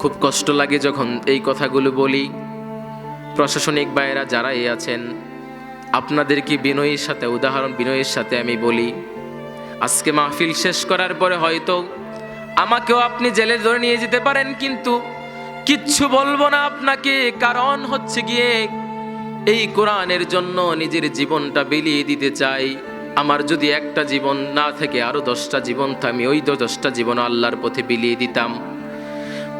খুব কষ্ট লাগে যখন এই কথাগুলো বলি। প্রশাসনিক বাইরা যারাই আছেন আপনাদেরকে বিনয়ের সাথে, উদাহরণ বিনয়ের সাথে আমি বলি, আজকে মাহফিল শেষ করার পরে হয়তো আমাকেও আপনি জেলে ধরে নিয়ে যেতে পারেন, কিন্তু কিচ্ছু বলব না আপনাকে, কারণ হচ্ছে গিয়ে এই কোরআনের জন্য নিজের জীবনটা বিলিয়ে দিতে চাই। আমার যদি একটা জীবন না থেকে, আরও দশটা জীবন আমি ওই দশটা জীবন আল্লাহর পথে বিলিয়ে দিতাম।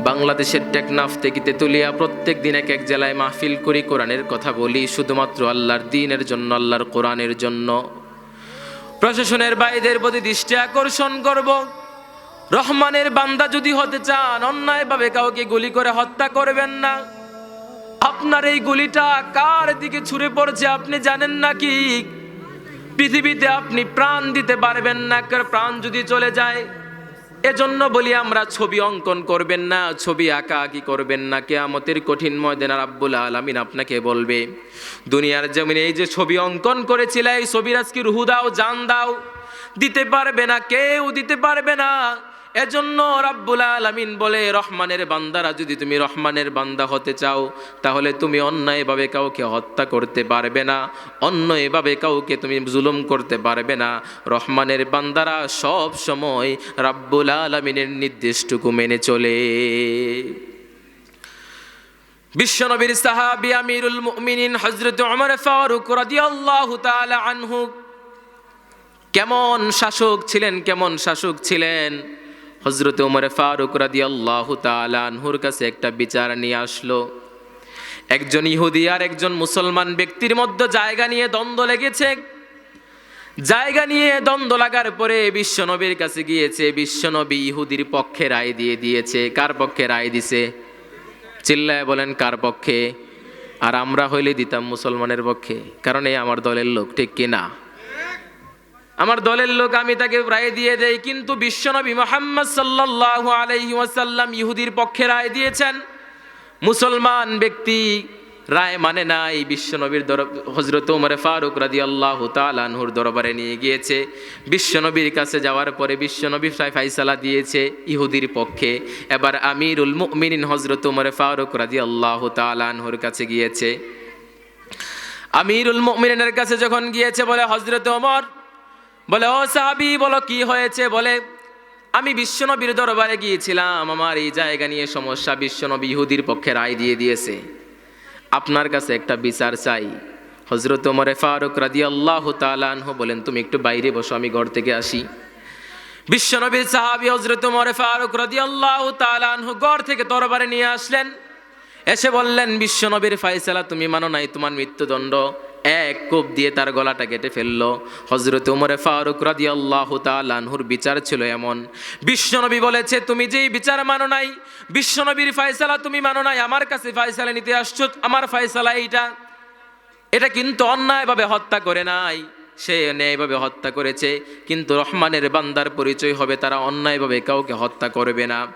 বাংলাদেশের টেকনাফ থেকে তেতুলিয়া প্রত্যেক দিন এক এক জেলায় মাহফিল করি কোরআনের কথা বলি, শুধুমাত্র আল্লাহর দিনের জন্য, আল্লাহর কোরআনের জন্য। প্রশাসনের বাইদের প্রতি দৃষ্টি আকর্ষণ করব। রহমানের বান্দা যদি হতে চান, অন্যায়ভাবে কাউকে গুলি করে হত্যা করবেন না। আপনার এই গুলিটা কার দিকে ছুঁড়ে পড়ছে আপনি জানেন না কি? পৃথিবীতে আপনি প্রাণ দিতে পারবেন না, কার প্রাণ যদি চলে যায়। এজন্য বলি আমরা ছবি অঙ্কন করবেন না, ছবি আঁকা আঁকি করবেন না। কেয়ামতের কঠিন ময়দান আব্বুল আলমিন আপনাকে বলবে, দুনিয়ার জমিনে এই যে ছবি অঙ্কন করেছিলে, এই ছবির আজকে রুহু দাও, জান দাও। দিতে পারবে না, কেউ দিতে পারবে না। এজন্য রাব্বুল আলামিন বলে, রহমানের বান্দারা, যদি তুমি রহমানের বান্দা হতে চাও, তাহলে তুমি অন্যায়ভাবে কাউকে হত্যা করতে পারবে না, অন্যায়ভাবে কাউকে তুমি জুলুম করতে পারবে না। রহমানের বান্দারা সব সময় রাব্বুল আলামিনের নির্দেশটুকু মেনে চলে। বিশ্বনবীর সাহাবী আমিরুল মুমিনিন হযরত ওমর ফারুক রাদিয়াল্লাহু তাআলা আনহু কেমন শাসক ছিলেন, কেমন শাসক ছিলেন? হজরত উমর ফারুক রাদি আল্লাহ তালানহুর কাছে একটা বিচার নিয়ে আসলো। একজন ইহুদি আর একজন মুসলমান ব্যক্তির মধ্যে জায়গা নিয়ে দ্বন্দ্ব লেগেছে। জায়গা নিয়ে দ্বন্দ্ব লাগার পরে বিশ্বনবীর কাছে গিয়েছে, বিশ্বনবী ইহুদির পক্ষে রায় দিয়ে দিয়েছে। কার পক্ষে রায় দিছে? চিল্লায় বলেন, কার পক্ষে? আর আমরা হইলে দিতাম মুসলমানের পক্ষে, কারণ এই আমার দলের লোক, ঠিক কিনা? আমার দলের লোক, আমি তাকে রায় দিয়ে দেই, কিন্তু বিশ্বনবী মোহাম্মদ সাল্লাল্লাহু আলাইহি ওয়াসাল্লাম ইহুদির পক্ষে রায় দিয়েছেন। মুসলমান ব্যক্তি রায় মানে নাই, বিশ্বনবীর দর হজরত উমরে ফারুক রাদি আল্লাহ তালানহুর দরবারে নিয়ে গিয়েছে। বিশ্বনবীর কাছে যাওয়ার পরে বিশ্বনবী ফাইসালা দিয়েছে ইহুদির পক্ষে। এবার আমিরুল মুমিনিন হজরত উমরে ফারুক রাদি আল্লাহ তালানহুর কাছে গিয়েছে। আমিরুল মুমিনের কাছে যখন গিয়েছে বলে হজরত ওমর বলে, ও সাহাবি, বলো কি হয়েছে? বলে, আমি বিশ্বনবীর দরবারে গিয়েছিলাম। আমার এই জায়গা নিয়ে সমস্যা বিশ্বনবী ইহুদির পক্ষে রায় দিয়ে দিয়েছে। আপনার কাছে একটা বিচার চাই। হজরত ওমরে ফারুক রাদি আল্লাহ তালানহ বলেন, তুমি একটু বাইরে বসো, আমি ঘর থেকে আসি। বিশ্বনবীর সাহাবি হজরত ওমরে ফারুক রাদি আল্লাহ তালানহ ঘর থেকে দরবারে নিয়ে আসলেন। এসে বললেন, বিশ্বনবীর ফাইসালা তুমি মানো নাই, তোমার মৃত্যুদণ্ড এক কোপ দিয়ে তার গলাটা কেটে ফেলল। হজরত উমরে ফারুক রাদি আল্লাহ তালানহুর বিচার ছিল এমন। বিশ্বনবী বলেছে, তুমি যেই বিচার মানো নাই, বিশ্বনবীর ফায়সালা তুমি মানো নাই। আমার কাছে ফায়সালা নিতে আসছো, আমার ফায়সালা এইটা। এটা কিন্তু অন্যায়ভাবে হত্যা করে নাই। সে ন্যায়ভাবে হত্যা করেছে, কিন্তু রহমানের বান্দার পরিচয় হবে, তারা অন্যায়ভাবে কাউকে হত্যা করবে না।